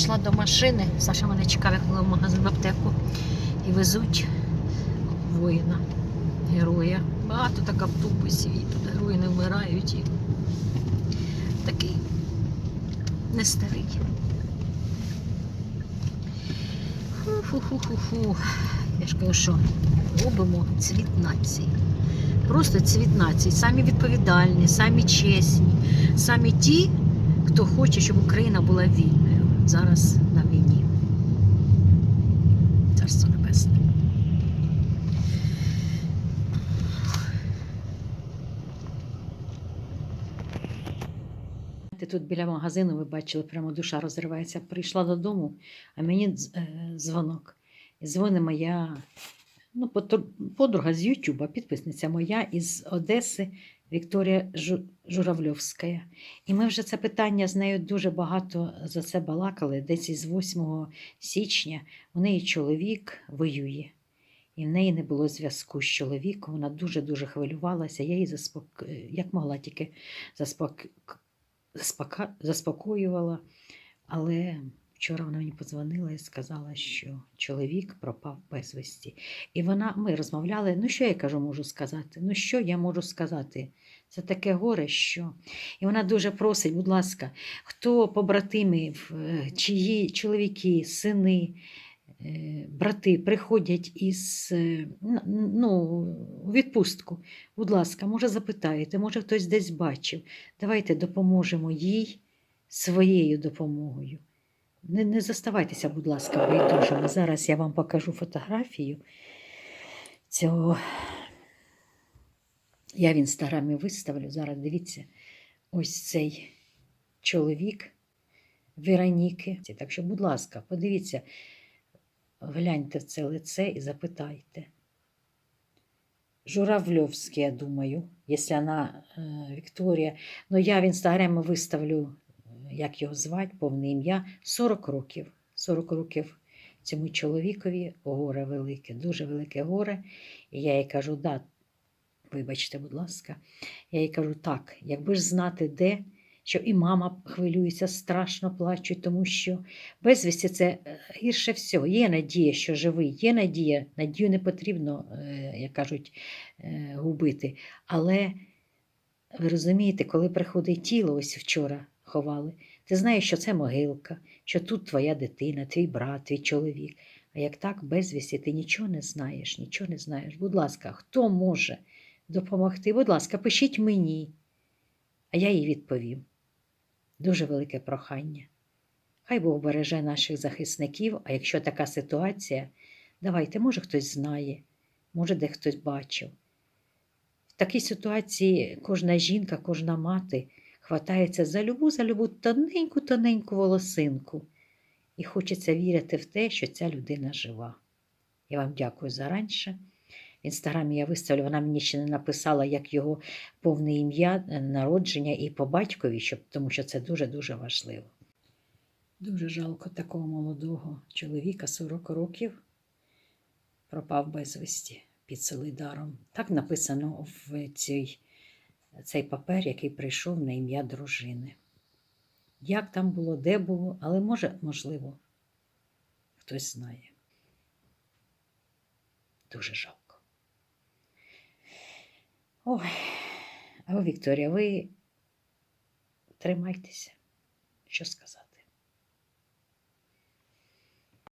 Йшла до машини, Саша мене чекав, як була в магазин аптеку. І везуть воїна, героя. Багато так автобусів, і тут герої не вмирають. І такий не старий. Фу-фу-фу-фу-фу. Я ж кажу, що робимо цвіт нації. Просто цвіт нації. Самі відповідальні, самі чесні, самі ті, хто хоче, щоб Україна була вільною зараз на війні. Царство небесне. Тут біля магазину ви бачили, прямо душа розривається. Прийшла додому, а мені е, дзвонок. І дзвонить моя ну, подруга з Ютуба, підписниця моя із Одеси Вікторія Журавльовська. І ми вже це питання з нею дуже багато за це балакали. Десь із 8 січня у неї чоловік воює. І в неї не було зв'язку з чоловіком. Вона дуже-дуже хвилювалася. Я її заспок... як могла тільки заспок... заспока... заспокоювала. Але вчора вона мені подзвонила і сказала, що чоловік пропав безвісті. І вона, ми розмовляли. Ну, що я кажу, можу сказати? Ну, що я можу сказати? Це таке горе, що. І вона дуже просить, будь ласка, хто побратимів, е, чиї чоловіки, сини, е, брати приходять із е, ну, відпустку. Будь ласка, може запитаєте, може хтось десь бачив. Давайте допоможемо їй своєю допомогою. Не, не заставайтеся, будь ласка, байдужими. Зараз я вам покажу фотографію цього. Я в інстаграмі виставлю. Зараз дивіться, ось цей чоловік Вероніки. Так що, будь ласка, подивіться, гляньте в це лице і запитайте. Журавльовський, я думаю, якщо вона е, Вікторія. Ну, я в інстаграмі виставлю, як його звати, повне ім'я. 40 років. 40 років цьому чоловікові горе велике, дуже велике горе. І я їй кажу, да, вибачте, будь ласка, я їй кажу, так, якби ж знати, де, що і мама хвилюється, страшно плачуть, тому що безвісті це е, гірше всього. Є надія, що живий, є надія, надію не потрібно, е, як кажуть, е, губити. Але ви розумієте, коли приходить тіло, ось вчора ховали, ти знаєш, що це могилка, що тут твоя дитина, твій брат, твій чоловік. А як так, безвісті, ти нічого не знаєш, нічого не знаєш. Будь ласка, хто може допомогти? Будь ласка, пишіть мені. А я їй відповім. Дуже велике прохання. Хай Бог береже наших захисників, а якщо така ситуація, давайте, може, хтось знає, може, де хтось бачив. В такій ситуації кожна жінка, кожна мати хватається за любу, за любу тоненьку-тоненьку волосинку. І хочеться вірити в те, що ця людина жива. Я вам дякую заранше. В інстаграмі я виставлю, вона мені ще не написала, як його повне ім'я, е, народження і по батькові, щоб, тому що це дуже-дуже важливо. Дуже жалко такого молодого чоловіка, 40 років, пропав безвісті під Солидаром. Так написано в цій, цей папер, який прийшов на ім'я дружини. Як там було, де було, але може, можливо, хтось знає. Дуже жалко. Ой, а Вікторія, ви тримайтеся, що сказати.